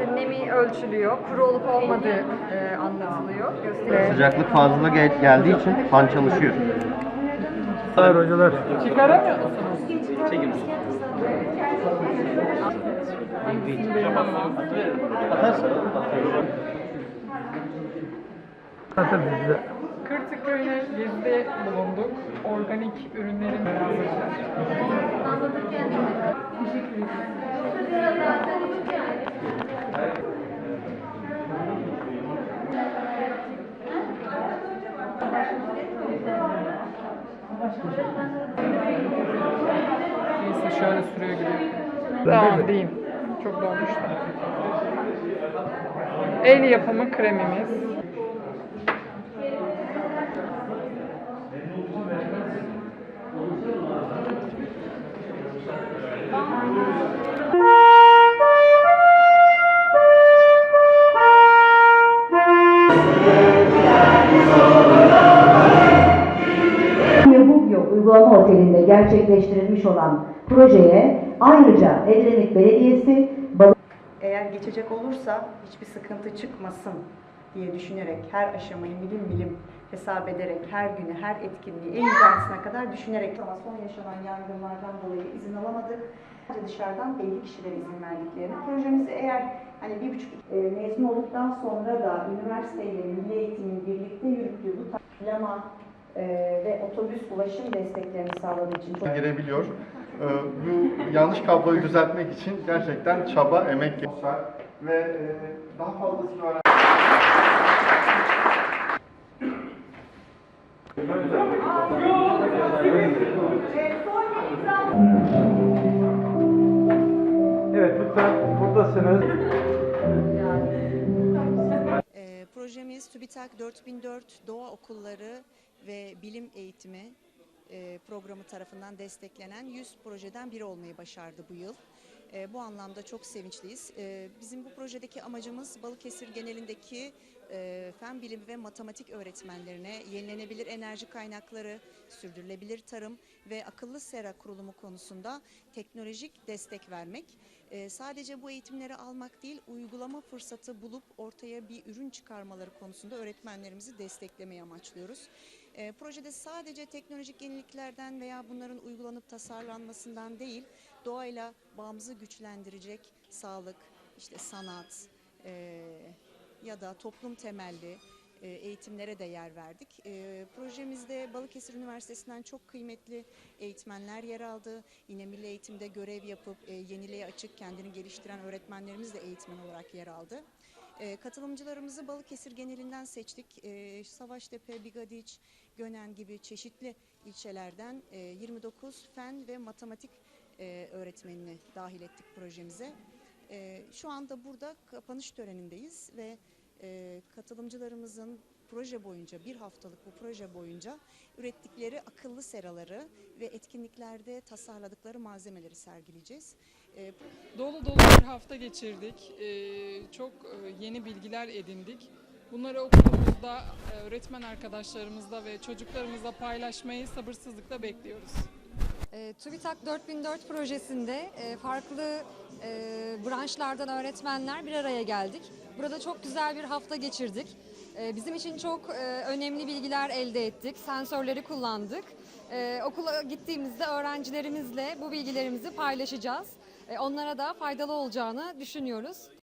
işte nemi ölçülüyor, kuru olup olmadığı e, anlatılıyor, gösteriliyor. Sıcaklık fazla gel- geldiği için fan çalışıyor. Hayır hocalar. Çıkaramıyor musunuz? Zaten bizde. Kırtık köyüne gezide bulunduk. Organik ürünlerin Neyse şöyle sürüyor gibi. Tamam diyeyim. Çok dolmuş da. El yapımı kremimiz. Uygulama Oteli'nde gerçekleştirilmiş olan projeye ayrıca Edremit Belediyesi, Eğer geçecek olursa hiçbir sıkıntı çıkmasın diye düşünerek her aşamayı milim milim hesap ederek her günü, her etkinliği en incelisine kadar düşünerek ama son yaşanan yangınlardan dolayı izin alamadık. Dışarıdan belli kişilere izin verdiklerini. Projemizi eğer hani bir buçuk e, mezun olduktan sonra da üniversiteyle milli eğitimin birlikte yürüttüğü bu taklama e, ve otobüs ulaşım desteklerini sağladığı için çok girebiliyor. Ee, bu yanlış kabloyu düzeltmek için gerçekten çaba, emek var ve e, daha fazlasını öğren Evet lütfen buradasınız. Ee, projemiz TÜBİTAK 4004 Doğa Okulları ve Bilim Eğitimi e, programı tarafından desteklenen 100 projeden biri olmayı başardı bu yıl. E, bu anlamda çok sevinçliyiz. E, bizim bu projedeki amacımız Balıkesir genelindeki fen bilimi ve matematik öğretmenlerine yenilenebilir enerji kaynakları, sürdürülebilir tarım ve akıllı sera kurulumu konusunda teknolojik destek vermek. Sadece bu eğitimleri almak değil, uygulama fırsatı bulup ortaya bir ürün çıkarmaları konusunda öğretmenlerimizi desteklemeyi amaçlıyoruz. E, projede sadece teknolojik yeniliklerden veya bunların uygulanıp tasarlanmasından değil, doğayla bağımızı güçlendirecek sağlık, işte sanat e, ya da toplum temelli eğitimlere de yer verdik. E, projemizde Balıkesir Üniversitesi'nden çok kıymetli eğitmenler yer aldı. Yine Milli Eğitim'de görev yapıp e, yeniliğe açık kendini geliştiren öğretmenlerimiz de eğitmen olarak yer aldı. E, katılımcılarımızı Balıkesir genelinden seçtik. E, Savaştepe, Bigadiç, Gönen gibi çeşitli ilçelerden e, 29 fen ve matematik e, öğretmenini dahil ettik projemize. E, şu anda burada kapanış törenindeyiz ve e, katılımcılarımızın proje boyunca bir haftalık bu proje boyunca ürettikleri akıllı seraları ve etkinliklerde tasarladıkları malzemeleri sergileyeceğiz. E, Dolu dolu bir hafta geçirdik. Ee, çok e, yeni bilgiler edindik. Bunları okulumuzda, e, öğretmen arkadaşlarımızla ve çocuklarımızla paylaşmayı sabırsızlıkla bekliyoruz. E, TÜBİTAK 4004 projesinde e, farklı e, branşlardan öğretmenler bir araya geldik. Burada çok güzel bir hafta geçirdik. E, bizim için çok e, önemli bilgiler elde ettik. Sensörleri kullandık. E, okula gittiğimizde öğrencilerimizle bu bilgilerimizi paylaşacağız. E, onlara da faydalı olacağını düşünüyoruz.